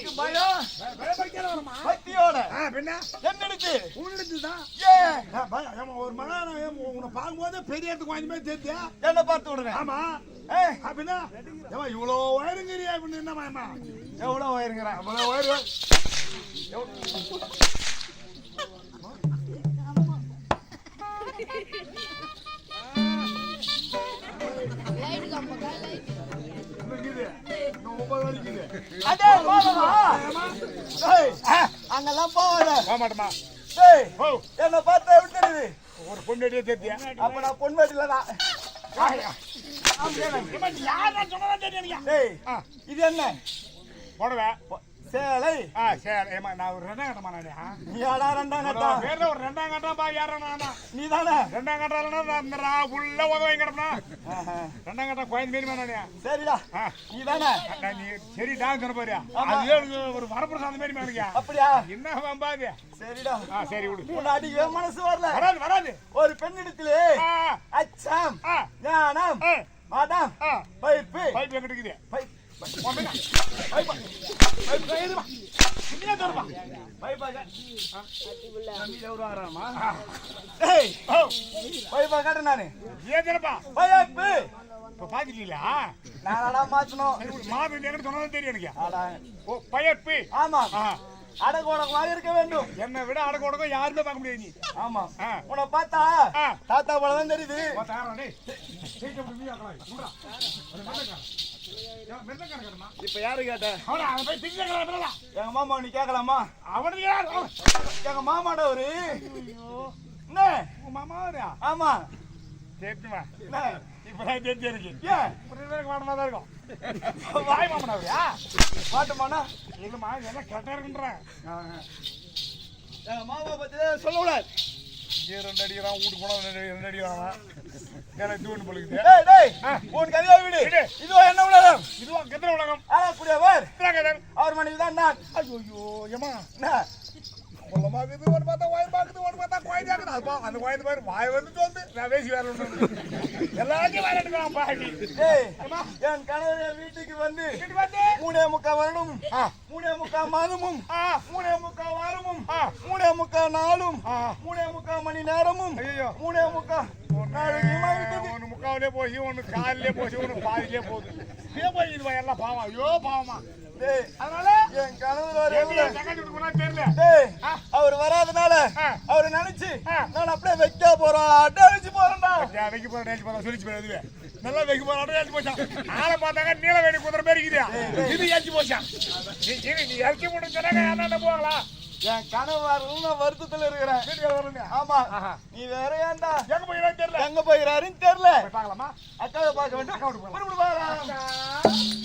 எனக்கு பயம். பக்தியோட. பின்ன என்னடுத்து உன்னடுத்து ஒரு மகன் உன்னை பார்க்கும்போது பெரிய இடத்துக்கு வாங்கி மாதிரி தெரியா என்ன பார்த்து ஆமா. ஏ. அப்படின்னா இவ்வளோ உயருங்கிறியா அப்படின்னு என்னமா எவ்வளோ உயருங்கிறா? அவ்வளோ உயரு அடே ஏய் அங்கெல்லாம் போவாத போக மாட்டோமா ஓ என்ன பார்த்தா எப்படி தெரியுது ஒரு பொண்ணு தெரியா அப்ப நான் ஏய் ஆ. இது என்ன? போடுவேன் சேலை. ஆ சரி ஏமா நான் ஒரு ரெண்டாம் கட்டமா நானே நீ ஆடா ரெண்டாம் கட்டா. வேற ஒரு ரெண்டாம் கட்டம் பா யாரா நானா நீ தானே ரெண்டாம் கட்டாலனா அந்த ரா உள்ள உதவி கிடப்பா. ரெண்டாம் கட்டம் கோயில் மீறி நானே சரிடா. நீ தானே நீ சரி டான்ஸ் பண்ண போறியா ஆமா. அதுவே எனக்கு ஒரு வரப்பிரசாதம் மாதிரி மேனுங்க அப்படியா? என்ன வம்பாது சரிடா. ஆ சரி விடு. உன்னை அடிக்கவே மனசு வரல. வராது வராது. ஒரு பெண்ணிடத்திலே அச்சம் ஞானம் மதம் பைப்பு. பைப் எங்கிட்ட இருக்குது? பைப்பா கட்ட நானு ஏன் தரப்பா பைப்பு இப்ப பாத்துட்டீங்களா நானடா மாத்தணும் சரி விடு. மாவு எங்கிட்ட சொன்னதும் தெரியும் எனக்கு அடா ஓ பயப்பு ஆமா ஆ அடகோடகமாக இருக்க வேண்டும் என்னை விட அடக்க யாருமே பார்க்க முடியாது நீ ஆமா ஆ. உன்னை பார்த்தா தாத்தா போல தான் தெரியுது இப்ப யாரு கேட்ட? எங்க மாமா நீ கேட்கலாமா அவனுக்கு யார்? எங்க மாமாட ஒரு என்ன? மாமாவா ஆமா. என்ன? இப்பதான் தெரிஞ்சு இருக்கு ஏன் மாட்டமா தான் இருக்கும். வாய் மாமனாவியா மாட்டோமாண்ணா இல்லம்மா எல்லாம் கரெக்டா இருக்குன்றேன். எங்க மாமா பத்தி சொல்லக்கூடாது இங்கே ரெண்டு அடிக்கிறான் வீட்டுக்கு போனா ரெண்டு ரெண்டு அடிக்கிறான்? எனக்கு தூண்டு ஆ. உன் கதையா விடு. இதுவா என்ன உலகம்? இதுவா கெத்தன உலகம்? இதான் கதை அவர் மனைவி தான் நான். ஐயோ ஏமா என்ன? குள்ளமாக்குது ஒரு பார்த்தா அப்பா அந்த குழந்தை பாரு வாய் வந்து தோந்து நான் பேசி ஒன்று எல்லாத்தையும் விளையாட்டுக்கலாம் ஏம்மா? என் கணவர் வீட்டுக்கு வந்து வந்து? மூணே முக்கா வருடம் மூணே முக்கா மாதமும் மூணே முக்கா வாரமும் மூணே முக்கா நாளும் மூணே முக்கா மணி நேரமும் ஐயோ மூணே முக்கா ஒன்று முக்காவிலே போச்சு ஒன்று காலிலே போச்சு ஒன்று பாதிலே போகுது. இதே போய் இது எல்லாம் பாவம். ஐயோ பாவமா. அதனால? என் கணவர் விட்டு. அவர் வராதனால. அவரை நினைச்சு. நான் அப்படியே வைக்க போறேன். அடிச்சு போறேன்டா. நான் வைக்க போறேன் நேச்சு போறேன் சொல்லிச்சு அதுவே. நல்லா வைக்க போறேன் ஏற்றி போச்சான் ஆளை பார்த்தாங்க நீல வேடி குதிரை மாதிரி இருக்குதா. இது ஏற்றி போச்சான் நீ நீ இறக்கி சொன்னாங்க என்ன போவாங்களா என் கணவர் நான் வருத்தத்துல இருக்கிறேன் ஆமா. நீ வேற ஏன்டா? எங்க போயிடலாம் தெரியல. எங்க போயிறாருன்னு தெரியல. பார்க்கலாமா? அக்காவை பார்க்க வேண்டாம். அக்கா வீட்டுக்கு போகலாம்.